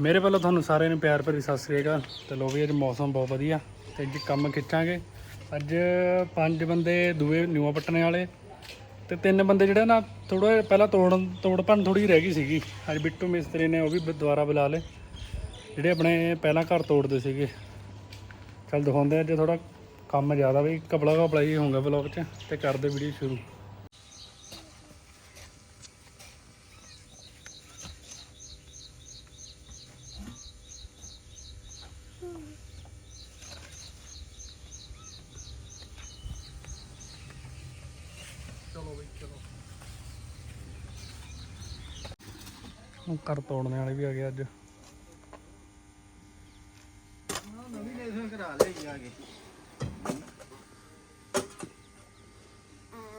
ਮੇਰੇ ਵੱਲੋਂ ਤੁਹਾਨੂੰ ਸਾਰਿਆਂ ਨੂੰ ਪਿਆਰ ਭਰੀ ਸਤਿ ਸ੍ਰੀ ਅਕਾਲ। ਤੇ ਲੋ ਵੀ ਅੱਜ ਮੌਸਮ ਬਹੁਤ ਵਧੀਆ, ਤੇ ਅੱਜ ਕੰਮ ਖਿੱਚਾਂਗੇ। ਅੱਜ ਪੰਜ ਬੰਦੇ, ਦੂਏ ਨਿਊਆ ਪੱਟਣੇ ਵਾਲੇ, ਤੇ ਤਿੰਨ ਬੰਦੇ ਜਿਹੜੇ ਨਾ ਥੋੜਾ ਪਹਿਲਾਂ ਤੋੜਨ ਤੋੜ ਭੰਨ ਥੋੜੀ ਰਹਿ ਗਈ ਸੀਗੀ। ਅੱਜ ਬਿੱਟੂ ਮਿਸਤਰੀ ਨੇ ਉਹ ਵੀ ਦੁਬਾਰਾ ਬੁਲਾ ਲਏ। ਜਿਹੜੇ ਆਪਣੇ ਪਹਿਲਾਂ ਘਰ ਤੋੜਦੇ ਸੀਗੇ। ਚੱਲ ਦਿਖਾਉਂਦੇ ਅੱਜ ਥੋੜਾ ਕੰਮ ਜ਼ਿਆਦਾ ਵੀ ਕਪੜਾ ਕਪੜਾ ਹੀ ਹੋਊਗਾ ਵਲੌਗ 'ਚ, ਤੇ ਕਰਦੇ ਵੀਡੀਓ ਸ਼ੁਰੂ। ਉਹ ਘਰ ਤੋੜਨ ਵਾਲੇ ਵੀ ਆ ਗਏ ਅੱਜ ਨਵੀਂ ਨੇਸ਼ਨ ਕਰਾ ਲਿਆ ਜੀ ਆ ਕੇ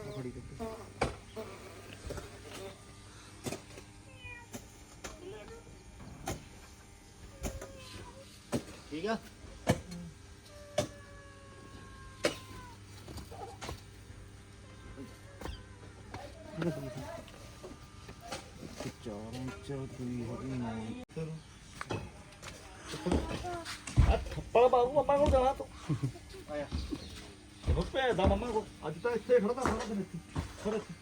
ਫੜੀ ਕੱਪੀ ਠੀਕ ਆ ਚਾਰ ਇੰਚ ਦੂਈ ਹੈਗੀ ਨੌ। ਆ ਥੱਪੜ ਬਾਬੂ ਅੰਮਾ ਕੋਲ ਜਾਣਾ ਤੂੰ। ਆਇਆ। ਉਹ ਭੇਜਦਾ ਮੰਮਾ ਕੋਲ। ਅੱਜ ਤਾਂ ਇੱਥੇ ਖੜਦਾ ਸਾਰਾ ਦਿਨ ਇੱਥੇ। ਖੜ ਇੱਥੇ।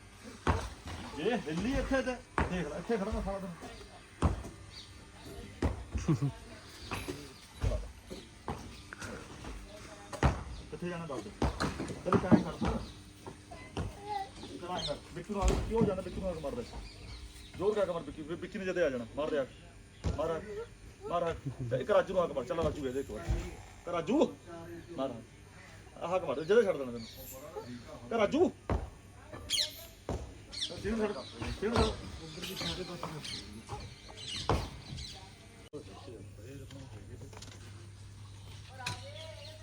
ਇਹ ਦਿੱਲੀ ਇੱਥੇ ਤੇ। ਦੇਖ ਲੈ ਇੱਥੇ ਖੜਦਾ ਸਾਰਾ ਦਿਨ। ਕਿੱਥੇ ਜਾਣਾ ਦੱਸ ਦੇ। ਤੇਰੇ ਕਾਹੇ ਕਰਦਾ ਕਰਾਂ ਕਰ ਬਿੱਟੂ ਨਾਲ ਕਿਉਂ ਜਾਣਾ ਬਿੱਟੂ ਨਾਲ ਮਾਰਦਾ ਜੋਰ ਕਾ ਕਮਰ ਬਿੱਕੀ ਬਿੱਕੀ ਨੇ ਜਦੇ ਆ ਜਾਣਾ ਮਾਰ ਦੇ ਆ ਮਾਰ ਮਾਰ ਤੇ ਇੱਕ ਰਾਜੂ ਨੂੰ ਆ ਕੇ ਮਾਰ ਚੱਲ ਰਾਜੂ ਵੇ ਦੇ ਇੱਕ ਵਾਰ। ਕਰ ਰਾਜੂ ਮਾਰ ਆਹ ਕਮਰ ਜਦੇ ਛੱਡ ਦੇਣਾ ਤੈਨੂੰ। ਕਰ ਰਾਜੂ। ਸੀਨ ਛੱਡ ਸੀਨ ਛੱਡ?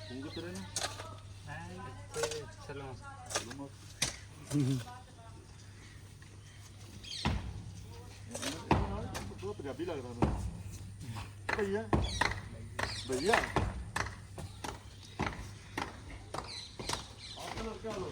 ਤੂੰ ਕਿੱਥੇ ਰਹਿਣਾ ਤੂੰ ਪੰਜਾਬੀ ਲੱਗਦਾ ਮੈਨੂੰ। ਭਈਆ ਭਈਆ ਆਹ ਲੜਕਾ ਲੋ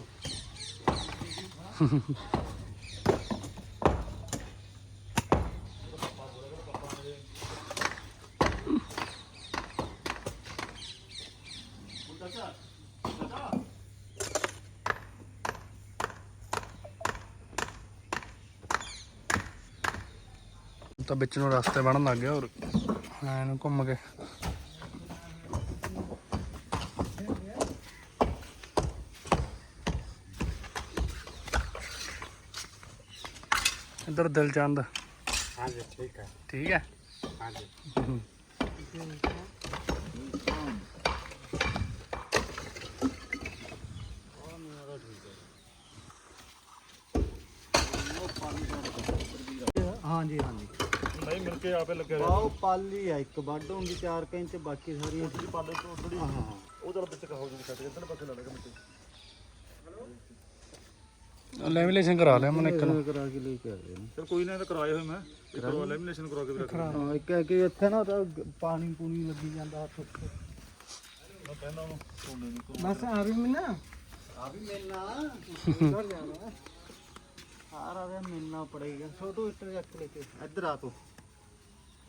ਤਾਂ ਵਿੱਚ ਨੂੰ ਰਸਤੇ ਬਣਨ ਲੱਗ ਗਿਆ ਔਰ ਐਨ ਨੂੰ ਘੁੰਮ ਕੇ। ਇੱਧਰ ਦਿਲਚੰਦ। ਹਾਂਜੀ ਠੀਕ ਹੈ। ਠੀਕ ਹੈ? ਹਾਂਜੀ। ਹਾਂਜੀ ਹਾਂਜੀ। ਕੇ ਆਪੇ ਲੱਗੇ ਬਾਉ ਪਾਲੀ ਆ ਇੱਕ ਵੱਢ ਹੁੰਦੀ 4 ਇੰਚ ਬਾਕੀ ਸਾਰੀਆਂ। ਰਹੀ ਪਾਲੇ ਤੋਂ ਥੋੜੀ ਹਾਂ। ਹਾਂ ਉਹ ਜਰਾ ਵਿੱਚ ਕਹੋ ਜੀ ਛੱਡ ਇੱਧਰ ਪਾਸੇ ਲੜੇਗਾ ਮਿੱਟੀ। ਲੈਮੀਨੇਸ਼ਨ ਕਰਾ ਲਿਆ ਮੈਂ ਇੱਕ ਨੂੰ। ਕਰਾ ਕੇ ਲੈ ਕੇ ਆਏ ਨੇ। ਚਲ ਕੋਈ ਨਾ ਤਾਂ ਕਰਾਏ ਹੋਏ ਮੈਂ। ਇੱਕ ਵਾਰ ਲੈਮੀਨੇਸ਼ਨ ਕਰਾ ਕੇ ਰੱਖ ਹਾਂ ਇੱਕ ਹੈ ਕਿ ਇੱਥੇ ਨਾ ਤਾਂ ਪਾਣੀ ਪੂਣੀ ਲੱਗੀ ਜਾਂਦਾ ਹੱਥ ਉੱਤੇ। ਮੈਂ ਕਹਿੰਦਾ ਉਹਨੂੰ ਸੋਨੇ ਨੂੰ ਬਸ ਆ ਵੀ ਮਿਲਣਾ? ਆ ਵੀ ਮਿਲਣਾ। ਉਧਰ ਜਾਣਾ ਸਾਰਾ ਦਿਨ ਮਿਲਣਾ ਪੜੇਗਾ। ਛੋਟੂ ਇੱਟ ਚੱਕ ਲੈ ਕੇ। ਇੱਧਰ ਆ ਤੂੰ।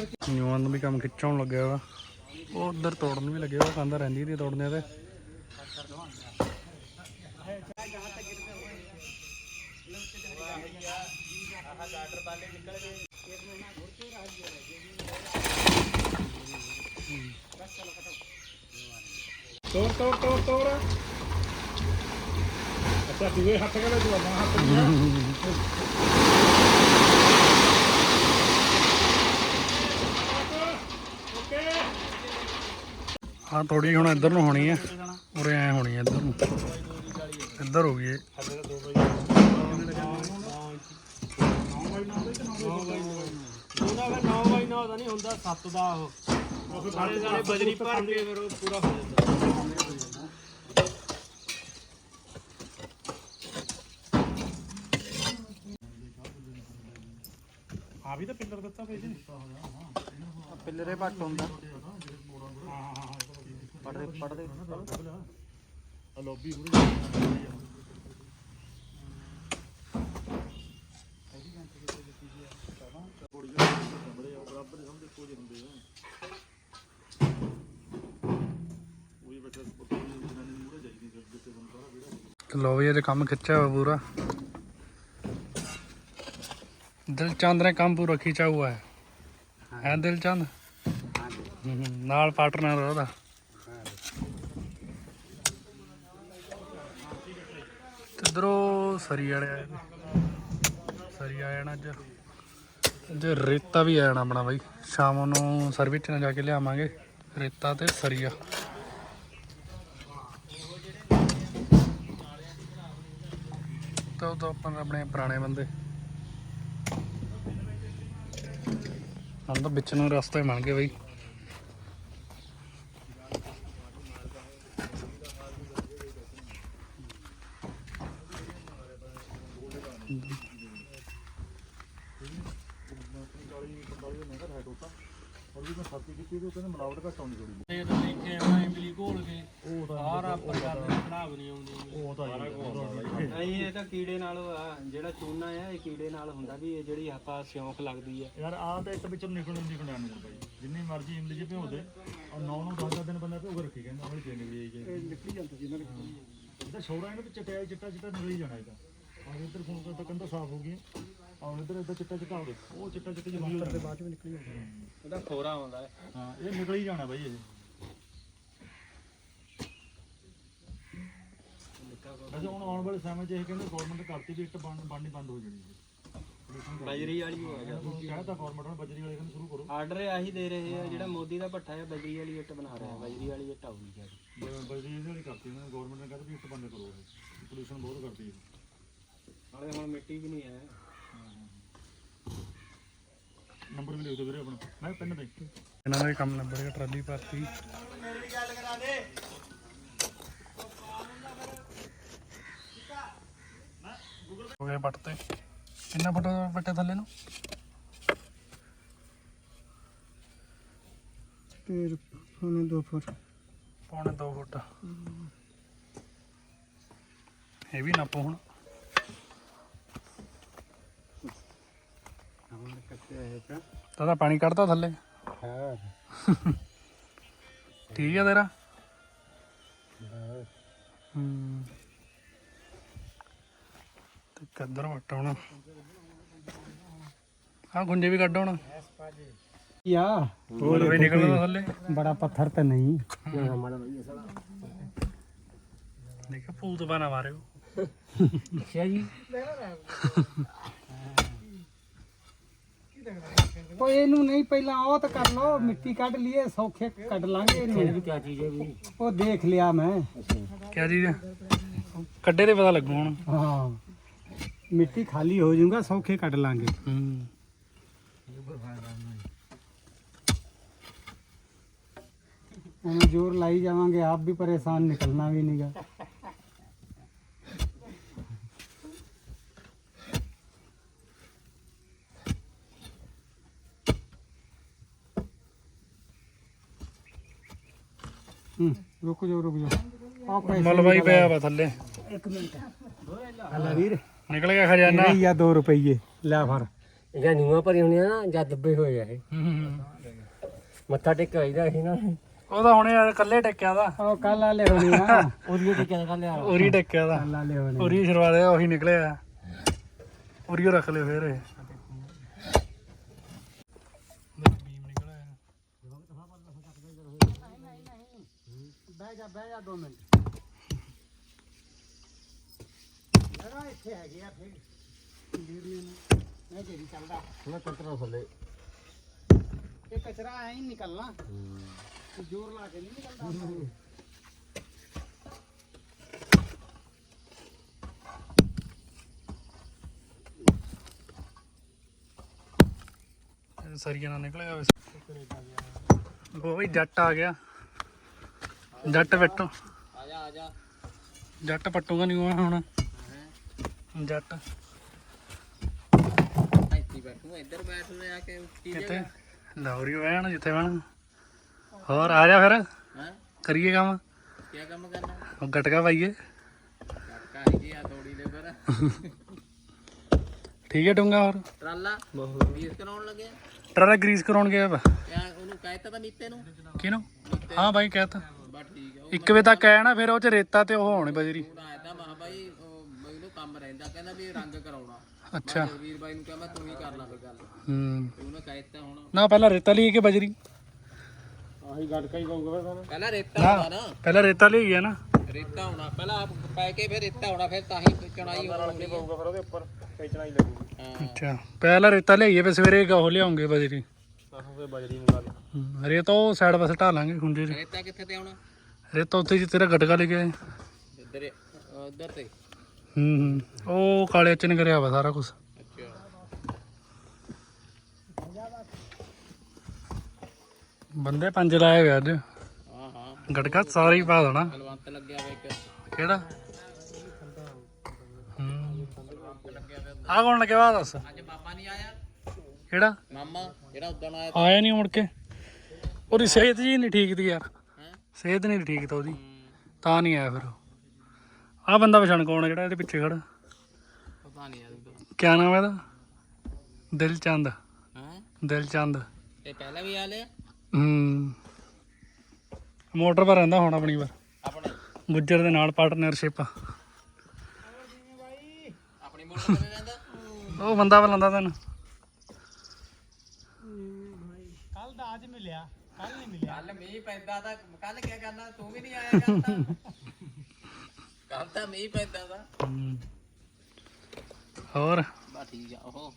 ਨਿਊਆਂ ਨੂੰ ਵੀ ਕੰਮ ਖਿੱਚਣ ਲੱਗਿਆ ਵਾ ਉਹ ਉਧਰ ਤੋੜਨ ਵੀ ਲੱਗਿਆ ਵਾ ਕੰਧ ਰਹਿੰਦੀ ਦੀ ਤੋੜਨੇ ਤੇ ਤੋੜ ਤੋੜ ਤੋੜ ਤੋੜ ਅੱਛਾ ਦੂਏ ਹੱਥ ਕਹਿੰਦਾ ਤੂੰ ਬਾਹਾਂ ਹੱਥ ਹਾਂ ਥੋੜੀ ਹੁਣ ਇੱਧਰ ਨੂੰ ਹੋਣੀ ਹੈ ਉਰੇ ਐ ਹੋਣੀ ਹੈ ਇੱਧਰ ਨੂੰ। ਇੱਧਰ ਹੋ ਗਈ ਇਹ। ਉਹਦਾ ਫਿਰ 9 ਬਾਈ 9 ਦਾ ਨਹੀਂ ਹੁੰਦਾ 7 ਦਾ ਉਹ ਸਾਰੇ ਸਾਰੇ ਬਜਰੀ ਭਰ ਕੇ ਫਿਰ ਉਹ ਪੂਰਾ ਹੋ ਜਾਂਦਾ ਆ ਵੀ ਤਾਂ ਪਿੱਲਰ ਦਿੱਤਾ ਪਈ ਸੀ ਪਿੱਲਰੇ ਪੱਟ ਹੁੰਦਾ। ਪੜਦੇ ਪੜਦੇ ਆ। ਲੌਬੀ ਪੂਰੀ ਲੋ ਵੀ ਅੱਜ ਕੰਮ ਖਿੱਚਿਆ ਹੋਇਆ ਪੂਰਾ। ਦਿਲਚੰਦ ਨੇ ਕੰਮ ਪੂਰਾ ਖਿੱਚਾ ਹੁਆ ਹੈ। ਹੈ ਦਿਲਚੰਦ? ਹਮ, ਨਾਲ ਪਾਰਟਨਰ ਉਹਦਾ ਤੇ ਇਧਰੋਂ ਸਰੀ ਵਾਲੇ ਆਏ ਨੇ ਸਰੀ ਆ ਜਾਣਾ ਅੱਜ। ਅੱਜ ਰੇਤਾ ਵੀ ਆ ਜਾਣਾ ਆਪਣਾ ਬਾਈ। ਸ਼ਾਮ ਨੂੰ ਸਰਵਿਸ ਨਾਲ ਜਾ ਕੇ ਲਿਆਵਾਂਗੇ। ਰੇਤਾ ਤੇ ਸਰੀਆ ਤਾਂ ਉਹ ਆਪਾਂ ਆਪਣੇ ਪੁਰਾਣੇ ਬੰਦੇ। ਹੁਣ ਤਾਂ ਵਿੱਚ ਨੂੰ ਰਸਤੇ ਬਣ ਗਏ ਬਈ ਔਰ ਵੀ ਮੈਂ ਸਰਤੀ ਕੀਤੀ ਤੇ ਉਹਨੇ ਮਿਲਾਵਟ ਘੱਟ ਆਉਂਦੀ ਥੋੜੀ ਇਹ ਤਾਂ ਦੇਖੇ ਆ ਇਮਲੀ ਘੋਲ ਕੇ ਉਹ ਤਾਂ ਸਾਰਾ ਪ੍ਰਕਾਰ ਦੇ ਖੜਾਵ ਨਹੀਂ ਆਉਂਦੀ ਉਹ ਤਾਂ ਹੀ ਨਹੀਂ ਇਹ ਤਾਂ ਕੀੜੇ ਨਾਲ ਆ ਚੂਨਾ ਆ ਇਹ ਕੀੜੇ ਨਾਲ ਹੁੰਦਾ ਵੀ ਇਹ ਜਿਹੜੀ ਆਪਾਂ ਸਿਉਂਖ ਲੱਗਦੀ ਆ। ਯਾਰ ਆ ਤਾਂ ਇੱਕ ਵਿੱਚੋਂ ਨਿਕਲਣ ਦੀ ਨਿਕਲਣ ਨੂੰ ਬਾਈ ਜਿੰਨੀ ਮਰਜ਼ੀ ਇਮਲੀ ਚ ਭਿਓ ਦੇ ਔਰ 9 ਨੂੰ 10 ਦਿਨ ਬੰਦਾ ਭਿਓ ਕੇ ਰੱਖੀ ਕਹਿੰਦਾ ਉਹਨੇ ਤੇ ਨਿਕਲੀ ਆਈ ਜੇ ਨਿਕਲੀ ਜਾਂਦਾ ਜੀ ਇਹਨਾਂ ਇਹਦਾ ਛੋੜਾ ਇਹਨੂੰ ਚਟਿਆ ਚਿੱਟਾ ਚਿੱਟਾ ਨਿਕਲ ਹੀ ਜਾਣਾ ਇਹਦਾ। ਔਰ ਇੱਧਰ ਫੋਨ ਕਰਦਾ ਕੰਦਾ ਸਾਫ਼ ਹੋ ਗਈ ਔਰ ਇੱਧਰ ਇੱਧਰ ਚਿੱਟਾ ਚਿੱਟਾ ਹੋ ਗਿਆ। ਉਹ ਚਿੱਟਾ ਚਿੱਟਾ ਨਿਕਲ ਦੇ ਬਾਅਦ ਚ ਵੀ ਨਿਕਲੀ ਜਾਂਦਾ ਉਹਦਾ ਖੋਰਾ ਆਉਂਦਾ ਹੈ। ਹਾਂ ਇਹ ਨਿਕਲ ਹੀ ਜਾਣਾ ਬਾਈ ਇਹ। ਵੈਸੇ ਹੁਣ ਆਉਣ ਵਾਲੇ ਸਮੇਂ 'ਚ ਇਹ ਕਹਿੰਦੇ ਗਵਰਨਮੈਂਟ ਕਰਤੀ ਵੀ ਇੱਟ ਬਣ ਬਣਨੀ ਬੰਦ ਹੋ ਜਾਣੀ ਹੈ। ਬਜਰੀ ਵਾਲੀ ਹੋ ਗਿਆ। ਕਹਿੰਦਾ ਗਵਰਨਮੈਂਟ ਨੂੰ ਬਜਰੀ ਵਾਲੇ ਕਹਿੰਦੇ ਸ਼ੁਰੂ ਕਰੋ। ਆਰਡਰ ਆਹੀ ਦੇ ਰਹੇ ਆ ਜਿਹੜਾ ਮੋਦੀ ਦਾ ਭੱਠਾ ਹੈ ਬਜਰੀ ਵਾਲੀ ਇੱਟ ਬਣਾ ਰਿਹਾ ਬਜਰੀ ਵਾਲੀ ਇੱਟ ਆਉਣੀ ਚਾਹੀਦੀ ਬ- ਬਜਰੀ ਇਹਦੇ ਵਾਲੀ ਕਰਤੀ ਉਹਨਾਂ ਨੇ ਗਵਰਨਮੈਂਟ ਨੇ ਕਹਿੰਦਾ ਵੀ ਇੱਟ ਬੰਦ ਕਰੋ ਇਹ। ਪੋਲੂਸ਼ਨ ਬਹੁਤ ਕਰਦੀ ਹੈ। ਨਾਲੇ ਹੁਣ ਮਿੱਟੀ ਵੀ ਨਹੀਂ ਹੈ। ਨੰਬਰ ਵੀ ਲਿਖ ਦਿਓ ਵੀਰੇ ਆਪਣਾ। ਮੈਂ ਪੈਨ ਦੇ। ਇਹਨਾਂ ਦਾ ਕੰਮ ਨੰਬਰ ਗਿਆ ਟਰਾਲੀ ਭਰਤੀ। ਹੋ ਗਏ ਪੱਟ ਤੇ। ਕਿੰਨਾ ਫੁੱਟ ਪੱਟੇ ਥੱਲੇ ਨੂੰ? ਫਿਰ ਉਹਨੇ 2 ਫੁੱਟ। ਪੌਣੇ 2 ਫੁੱਟ। ਇਹ ਵੀ ਨਾਪੋ ਹੁਣ। ਤਾਂ ਤਾਂ ਪਾਣੀ ਕੱਢਦਾ ਥੱਲੇ? ਹਾਂ। ਠੀਕ ਹੈ ਤੇਰਾ? ਹੂੰ। ਤੇ ਕਦਰ ਵਟ ਹੁਣ ਆ ਗੁੰਜੇ ਵੀ ਕੱਢ ਯਾ। ਹੋਰ ਵੀ ਨਿਕਲਦਾ ਥੱਲੇ। ਬੜਾ ਪੱਥਰ ਤਾਂ ਨਹੀਂ। ਦੇਖੋ ਭੂਤ ਬਣਾ ਮਾਰਿਓ ਅੱਛਾ ਜੀ। ਉਹ ਇਹਨੂੰ ਨਹੀਂ ਪਹਿਲਾਂ ਉਹ ਤਾਂ ਕਰ ਲੋ ਮਿੱਟੀ ਕੱਢ ਲਈਏ ਸੌਖੇ ਕੱਢ ਲਾਂਗੇ ਇਹਨੂੰ। ਕੀ ਚੀਜ਼ ਹੈ ਵੀ ਉਹ ਦੇਖ ਲਿਆ ਮੈਂ। ਕਿਆ ਚੀਜ਼ ਹੈ? ਕੱਢੇ ਤੇ ਪਤਾ ਲੱਗੂ ਹੁਣ। ਹਾਂ। ਮਿੱਟੀ ਖਾਲੀ ਹੋ ਜਾਊਗਾ ਸੌਖੇ ਕੱਢ ਲਾਂਗੇ। ਹੂੰ ਐਵੇਂ ਜ਼ੋਰ ਲਾਈ ਜਾਵਾਂਗੇ ਆਪ ਵੀ ਪਰੇਸ਼ਾਨ ਨਿਕਲਣਾ ਵੀ ਨਹੀਂਗਾ ਹੂੰ ਰੁਕ ਜਾਓ ਰੁਕ ਪੈਸੇ ਮਲਵਾਈ ਪਿਆ ਵਾ ਥੱਲੇ। ਇੱਕ ਮਿੰਟ। ਹਲਾ ਵੀਰ। ਨਿਕਲ ਗਿਆ ਖਜ਼ਾਨਾ। ਇਹ ਆ 2 ਰੁਪਏ ਲੈ ਫੜ। ਜਾਂ ਨੀਵਾਂ ਭਰੀ ਹੋਣੀ ਆ ਨਾ ਜਾਂ ਦੱਬੇ ਹੋਏ ਆ ਇਹ। ਮੱਥਾ ਟੇਕਾਈਦਾ ਸੀ ਨਾ। ਉਹਦਾ ਹੁਣੇ ਇਕੱਲੇ ਟੱਕਿਆ ਦਾ। ਉਹ ਕੱਲ ਵਾਲੇ ਹੋਣੇ ਆ। ਉਹਦੀ ਟੇਕਿਆ ਕਰ ਲਿਆ ਉਰੀ ਟੱਕਿਆ ਦਾ। ਕੱਲ ਵਾਲੇ ਹੋਣੇ ਉਰੀ ਸ਼ੁਰੂਆਤ ਹੈ ਉਹੀ ਨਿਕਲਿਆ। ਉਰੀ ਰੱਖ ਲਿਓ ਫੇਰ ਇਹ। ਬਹਿ ਜਾ ਬਹਿ ਜਾ 2 ਮਿੰਟ। ਜਰਾ ਇੱਥੇ ਹੈਗੇ ਆ ਫਿਰ। ਮੈਂ ਜਿਹੜੀ ਚੱਲਦਾ। ਥੋੜਾ ਕੰਟਰੋਲ ਥੱਲੇ। ਇਹ ਕਚਰਾ ਐ ਹੀ ਨਿਕਲਣਾ। ਜ਼ੋਰ ਲਾ ਕੇ ਨਹੀਂ ਨਿਕਲਦਾ। ਇਹ ਸਰੀਆ ਨਾਲ ਨਿਕਲਿਆ ਹੋਇਆ ਉਹ ਵੀ ਜੱਟ ਆ ਗਿਆ। ਜੱਟ ਪੱਟੋ ਆ ਜਾ ਆ ਜਾ। ਜੱਟ ਪੱਟੂਗਾ ਨਹੀਂ ਉਹ ਹੁਣ। ਜੱਟ। ਇੱਥੇ ਬੈਠੂ ਇੱਧਰ ਬੈਠ ਲੈ ਆ ਕੇ ਉੱਚੀ ਕਿੱਥੇ? ਲੌਰੀ ਵਹਿਣ ਜਿੱਥੇ ਵਹਿਣ ਹੋਰ ਆ ਜਾ ਫਿਰ। ਹਾਂ? ਕਰੀਏ ਕੰਮ? ਕੀ ਕੰਮ ਕਰਨਾ? ਉਹ ਗਟਕਾ ਪਾਈਏ। ਆ ਠੀਕ ਹੈ ਡੂੰਗਾ ਹੋਰ? ਟਰਾਲਾ? ਵੀਸ ਕਰਾਉਣ ਲੱਗਿਆ ਟਰਰਾ ਗਰੀਸ ਕਰਾਉਣ ਗਿਆ ਵਾ ਯਾ ਉਹਨੂੰ ਕਹਿਤਾ ਤਾਂ ਨੀਤੇ ਨੂੰ? ਕਿਹਨੂੰ? ਹਾਂ ਬਾਈ ਕਹਿਤਾ ਬਸ ਠੀਕ ਆ ਉਹ ਇੱਕ ਵੇ ਤੱਕ ਆਇਆ ਨਾ ਫਿਰ ਉਹ ਚ ਰੇਤਾ ਤੇ ਉਹ ਹੋਣੀ ਬਜਰੀ। ਹੁਣ ਆਇਆ ਤਾਂ ਮਹਾ ਬਾਈ ਰਹਿੰਦਾ ਕਹਿੰਦਾ ਵੀ ਰੰਗ ਕਰਾਉਣਾ। ਅੱਛਾ। ਵੀਰ ਬਾਈ ਨੂੰ ਕਹਿੰਦਾ ਤੂੰ ਹੀ ਕਰ ਲਾ ਕੋਈ ਗੱਲ। ਹੂੰ। ਤੇ ਉਹਨੇ ਕਹਿਤਾ ਹੁਣ। ਨਾ ਪਹਿਲਾਂ ਰੇਤਾ ਲਈ ਕਿ ਬਜਰੀ? ਆਹੀ ਗੜਕਾ ਹੀ ਕਹੂਗਾ ਫਿਰ ਪਹਿਲਾਂ ਰੇਤਾ ਨਾ ਹੋਣਾ ਨਾ। ਪਹਿਲਾਂ ਰੇਤਾ ਲਈ ਹੈ ਨਾ। ਰੇਤਾ ਹੋਣਾ ਪਹਿਲਾਂ ਆਪ ਪੈ ਕੇ ਫਿਰ ਰੇਤਾ ਹੋਣਾ ਫਿਰ ਤਾਂ ਹੀ ਚਣਾਈ ਹੋਣੀ ਪਊਗਾ ਫਿਰ ਉਹਦੇ ਉੱਪਰ ਖੇਚਣਾ ਹੀ ਲੱਗੂਗੀ। ਹਾਂ। ਅੱਛਾ ਪਹਿਲਾਂ ਰੇਤਾ ਲਈਏ ਫਿਰ ਸਵੇਰੇ ਗਾਹ ਲਿਆਉਂਗੇ ਬਜਰੀ। ਆਹੋ ਫਿਰ ਬਜਰੀ ਨੂੰ ਲਾ ਦੇ ਹੂੰ, ਰੇਤਾ ਉਹ ਸਾਈਡ ਪਾਸੇ ਢਾ ਲਾਂਗੇ ਖੁੰਝੇ 'ਚ। ਰੇਤਾ ਕਿੱਥੇ ਤੇ ਆਉਣਾ? ਰੇਤਾ ਉੱਥੇ ਜਿੱਥੇ ਤੇਰਾ ਗਟਕਾ ਲੈ ਕੇ ਆਏ। ਇੱਧਰ ਉਧਰ ਤੇ। ਹੂੰ। ਹੂੰ ਉਹ ਕਾਲੇ ਚ ਨੇ ਕਰਿਆ ਵਾ ਸਾਰਾ ਕੁਝ ਬੰਦੇ ਪੰਜ ਲਾਏ ਹੋਏ ਅੱਜ। ਹਾਂ ਹਾਂ ਗਟਕਾ ਸਾਰਾ ਹੀ ਪਾ ਦੇਣਾ। ਕਲਵੰਤ ਲੱਗਿਆ ਵਾ ਇੱਕ ਕਿਹੜਾ? ਹੂੰ। ਆ ਕੌਣ ਲੱਗਿਆ ਵਾ ਦੱਸ। ਅੱਜ ਮਾਮਾ ਨਹੀਂ ਆਇਆ ਕਿਹੜਾ? ਮਾਮਾ ਜਿਹੜਾ ਉਦੋਂ ਆਇਆ ਆਇਆ ਨਹੀਂ ਮੁੜ ਕੇ। ਉਹਦੀ ਸਿਹਤ ਜੀ ਨਹੀਂ ਠੀਕ ਤੀ ਯਾਰ ਸਿਹਤ ਨਹੀਂ ਠੀਕ ਤਾਂ ਉਹਦੀ। ਤਾਂ ਨਹੀਂ ਆਇਆ ਫਿਰ ਆ ਬੰਦਾ ਪਛਾਣ ਕੌਣ ਹੈ ਜਿਹੜਾ ਇਹਦੇ ਪਿੱਛੇ ਖੜਾ? ਪਤਾ ਨਹੀਂ ਯਾਰ ਕਿਆ ਨਾਮ ਹੈ ਇਹਦਾ? ਦਿਲਚੰਦ। ਹਾਂ? ਦਿਲਚੰਦ। ਤੇ ਪਹਿਲਾਂ ਵੀ ਆ ਲਿਆ ਹੂੰ। ਮੋਟਰ ਪਰ ਰਹਿੰਦਾ ਹੁਣ ਆਪਣੀ ਵਾਰ। ਆਪਣੇ। ਗੁੱਜਰ ਦੇ ਨਾਲ ਪਾਰਟਨਰਸ਼ਿਪ ਆਪਣੀ ਮੋਟਰ ਤੇ ਰਹਿੰਦਾ? ਉਹ ਬੰਦਾ ਬੁਲਾਉਂਦਾ ਤੈਨੂੰ। ਕੱਲ ਦਾ ਅੱਜ ਮਿਲਿਆ ਕੱਲ ਨਹੀਂ ਮਿਲਿਆ। ਕੱਲ ਮੀਂਹ ਪੈਂਦਾ ਤਾਂ ਕੱਲ ਕੀ ਕਰਨਾ? ਤੂੰ ਵੀ ਨਹੀਂ ਆਇਆ ਕੱਲ ਤਾਂ। ਕੱਲ ਤਾਂ ਮੀਂਹ ਪੈਂਦਾ ਤਾਂ ਹੂੰ। ਹੋਰ? ਬਾ ਠੀਕ ਆ ਉਹ।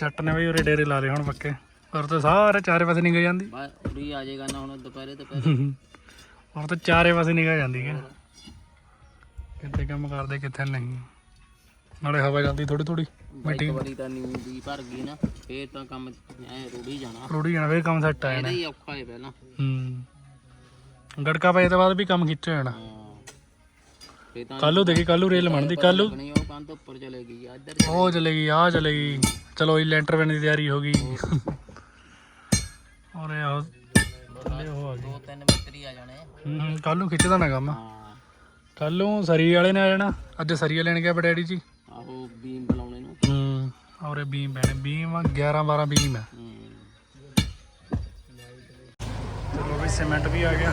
ਜੱਟ ਨੇ ਉਰੇ ਡੇਰੇ ਲਾ ਲਏ ਹੁਣ ਪੱਕੇ। ਔਰ ਤਾਂ ਸਾਰੇ ਚਾਰੇ ਪਾਸੇ ਨਿਕਲ ਜਾਂਦੀ। ਬਾ ਉਰੀ ਆ ਜਾਏਗਾ ਨਾ ਹੁਣ ਦੁਪਹਿਰੇ ਦੁਪਹਿਰੇ। ਔਰ ਤਾਂ ਚਾਰੇ ਪਾਸੇ ਨਿਕਲ ਜਾਂਦੀ ਹੈ। ਕਿੱਥੇ ਕੰਮ ਕਰਦੇ ਕਿੱਥੇ ਨਹੀਂ। ਨਾਲੇ ਹਵਾ ਚੱਲਦੀ ਥੋੜੀ ਥੋੜੀ ਬਾਈਕ ਵਾਲੀ ਤਾਂ ਨੀਂਦ ਦੀ ਭਰ ਗਈ ਨਾ ਫੇਰ ਤਾਂ ਕੰਮ ਐ ਰੁੜੀ ਜਾਣਾ। ਰੋੜੀ ਜਾਣਾ ਫੇਰ ਕੰਮ ਸੈੱਟ ਆ ਇਹਦਾ ਜਾਣਾ ਹੀ ਔਖਾ ਹੈ ਪਹਿਲਾਂ। ਹੂੰ। ਗੜਕਾ ਪਏ ਤੋਂ ਬਾਅਦ ਵੀ ਕੰਮ ਖਿੱਚ ਜਾਣਾ। ਹਾਂ। ਦੇਖੀ ਕੱਲੂ ਰੇਲ ਬਣਦੀ ਕੱਲੂ। ਨਹੀਂ ਉਹ ਚਲੇਗੀ ਆ ਚਲੇਗੀ ਚਲੋ ਇਹ ਲੈਂਟਰ ਬਣਨ ਦੀ ਤਿਆਰੀ ਹੋ ਗਈ। ਔਰ ਇਹ ਆਹ ਥੱਲੇ ਉਹ ਆ ਗਈ। ਹੂੰ ਕੱਲ ਖਿੱਚਦਾ ਨਾ ਕੰਮ। ਕੱਲ ਨੂੰ ਸਰੀ ਵਾਲੇ ਨੇ ਆ ਜਾਣਾ। ਅੱਜ ਸਰੀਆ ਲੈਣ ਗਿਆ ਬਡੈਡੀ ਜੀ। ਆਹੋ ਬੀਮ ਬੁਲਾਉਣੇ ਨੂੰ। ਹੂੰ ਔਰੇ ਬੀਮ ਪੈਣੇ ਬੀਮ 11 12 ਬੀਮ ਹੈ ਹੂੰ। ਚਲੋ ਵੀ ਸੀਮੈਂਟ ਵੀ ਆ ਗਿਆ।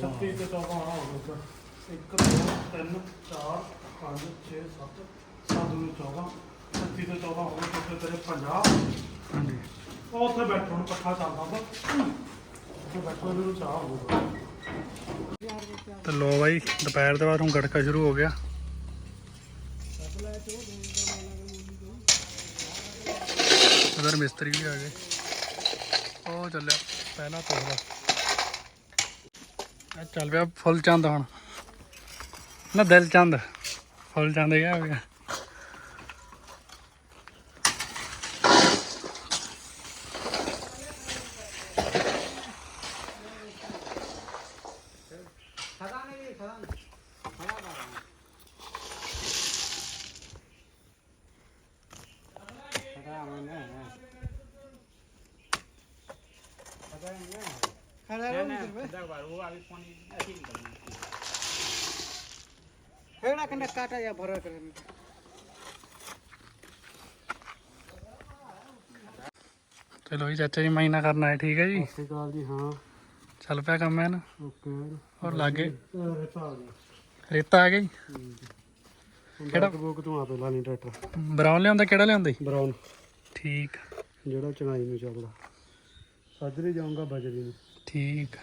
ਛੱਤੀ ਤੇ ਚੌਕਾਂ ਆਉਣਾ ਹੋਊਗਾ 1 2 3 4 5 6 7 7 ਨੂੰ 14 36 ਤੇ 14 ਹੋ ਗਏ ਤੇ ਤੇਰੇ 50 ਹਾਂਜੀ ਉਹ ਉੱਥੇ ਬੈਠੋ ਹੁਣ ਪੱਖਾ ਚੱਲਦਾ ਹੁੰਦਾ ਉੱਥੇ ਬੈਠੋ ਇਹਨੂੰ ਚਾਹ ਹੋਊਗਾ ਤੇ ਲੋ ਬਾਈ, ਦੁਪਹਿਰ ਦੇ ਬਾਅਦ ਹੁਣ ਗੜਕਾ ਸ਼ੁਰੂ ਹੋ ਗਿਆ। ਉਧਰ ਮਿਸਤਰੀ ਵੀ ਆ ਗਏ। ਉਹ ਚੱਲਿਆ, ਪਹਿਲਾ ਤੋੜਾ ਚੱਲ ਪਿਆ ਫੁੱਲ ਚੰਦ ਹੁਣ। ਨਾ ਦਿਲ ਚੰਦ ਫੁੱਲ ਚੰਦ ਗਿਆ ਹੋ ਗਿਆ हेड़ा कंडा काटा या भरा करे ਚਲੋ ਜੀ ਚਾਚਾ ਜੀ ਮਾਈਨਾ ਕਰਨਾ ਹੈ ਠੀਕ ਹੈ ਜੀ ਸ੍ਰੀਕਾਲ ਜੀ ਹਾਂ ਚੱਲ ਪਿਆ ਕੰਮ ਹੈ ਨਾ ਓਕੇ ਔਰ ਲਾਗੇ ਰੇਤਾ ਆ ਗਿਆ ਰੇਤਾ ਆ ਗਈ ਕਿਹੜਾ ਬੋਕ ਤੂੰ ਆਪੇ ਲਾ ਲਈ ਟਰੈਕਟਰ ਬਰਾਊਨ ਲਿਆਉਂਦਾ ਕਿਹੜਾ ਲਿਆਉਂਦਾ ਜੀ ਬਰਾਊਨ ਠੀਕ ਜਿਹੜਾ ਚਣਾਈ ਨੂੰ ਚੱਲਦਾ ਸਾਜਰੇ ਜਾਊਂਗਾ ਬਜਰੀ ਨੂੰ। ਠੀਕ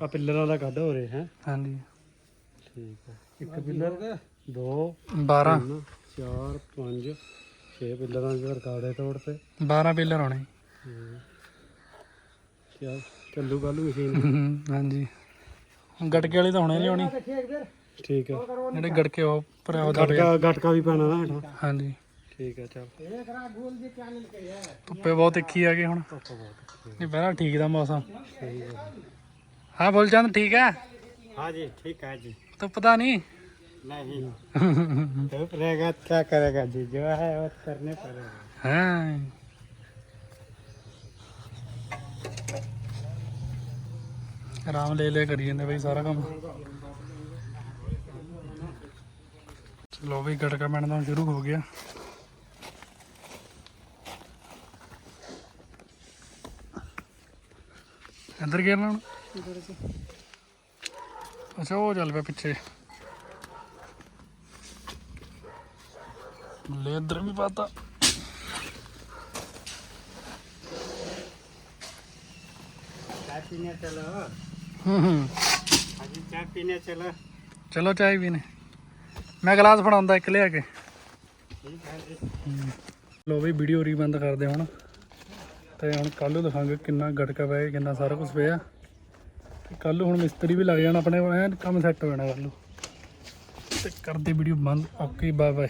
ਆ। ਪਿੱਲਰਾਂ ਦਾ ਕੱਢ ਹੋ ਰਿਹਾ ਹੈ। ਹਾਂਜੀ। ਠੀਕ ਹੈ ਇੱਕ ਪਿੱਲਰ ਦੋ 12 ਤਿੰਨ ਚਾਰ ਪੰਜ ਛੇ ਪਿੱਲਰਾਂ ਦੇ ਰਿਕਾਰਡੇ ਤੋੜ ਤੇ। 12 ਪਿਲਰ ਹੋਣੇ। ਚੱਲ ਚੱਲੂ ਕੱਲੂ ਮਸ਼ੀਨ। ਹਾਂਜੀ। ਗਟਕੇ ਵਾਲੀ ਤਾਂ ਹੁਣੇ ਲਿਆਉਣੀ। ਠੀਕ ਹੈ ਜਿਹੜੇ ਗਟਕੇ ਉਹ ਭਰਿਆ ਉਹਦਾ ਪਿਆ। ਗਟਕਾ ਗਟਕਾ ਵੀ ਪੈਣਾ ਨਾ ਹੇਠਾਂ। ਹਾਂਜੀ। ਠੀਕ ਹੈ ਚੱਲ ਧੁੱਪੇ ਬਹੁਤ ਤਿੱਖੀ ਆ ਗਈ ਹੁਣ ਨਹੀਂ ਪਹਿਲਾਂ ਠੀਕ ਦਾ ਮੌਸਮ ਹਾਂ ਬੋਲਚੰਦ ਠੀਕ ਹੈ हाँ जी ठीक है जी ਧੁੱਪ ਤਾਂ ਨਹੀਂ नहीं धूप रहेगा क्या करेगा जी जो है वो करने पड़ेगा ਹਾਂ ਆਰਾਮ ਲੈ ਲੈ ਕਰੀ ਜਾਂਦੇ ਬਈ ਸਾਰਾ ਕੰਮ ਚਲੋ ਵੀ ਗਟਕਾ ਬਣਨਾ ਸ਼ੁਰੂ ਹੋ ਗਿਆ ਅੰਦਰ ਗਿਆ ਹੁਣ ਅੱਛਾ ਉਹ ਚੱਲ ਪਿਆ ਪਿੱਛੇ ਲੈ ਇੱਧਰ ਵੀ ਪਾਤਾ चाय पीने चलो ਹੂੰ ਹੂੰ अभी चाय पीने चलो ਚਲੋ ਚਾਹ ਵੀ ਨੇ ਮੈਂ ਗਲਾਸ ਫੜਾਉਂਦਾ ਇੱਕ ਲਿਆ ਕੇ ठीक है जी ਲੋ ਵੀ ਵੀਡੀਓ ਰੀ ਬੰਦ ਕਰਦੇ ਹੁਣ ਤੇ ਹੁਣ ਕੱਲ ਨੂੰ ਦਿਖਾਂਗੇ ਕਿੰਨਾ ਗੜਕਾ ਪਿਆ ਕਿੰਨਾ ਸਾਰਾ ਕੁਝ ਪਿਆ। ਤੇ ਕੱਲ ਨੂੰ ਹੁਣ ਮਿਸਤਰੀ ਵੀ ਲੱਗ ਜਾਣਾ, ਆਪਣੇ ਐਨ ਕੰਮ ਸੈੱਟ ਹੋ ਜਾਣਾ ਕੱਲ ਨੂੰ। ਤੇ ਕਰਦੇ ਵੀਡੀਓ ਬੰਦ, ਓਕੇ ਬਾਏ ਬਾਏ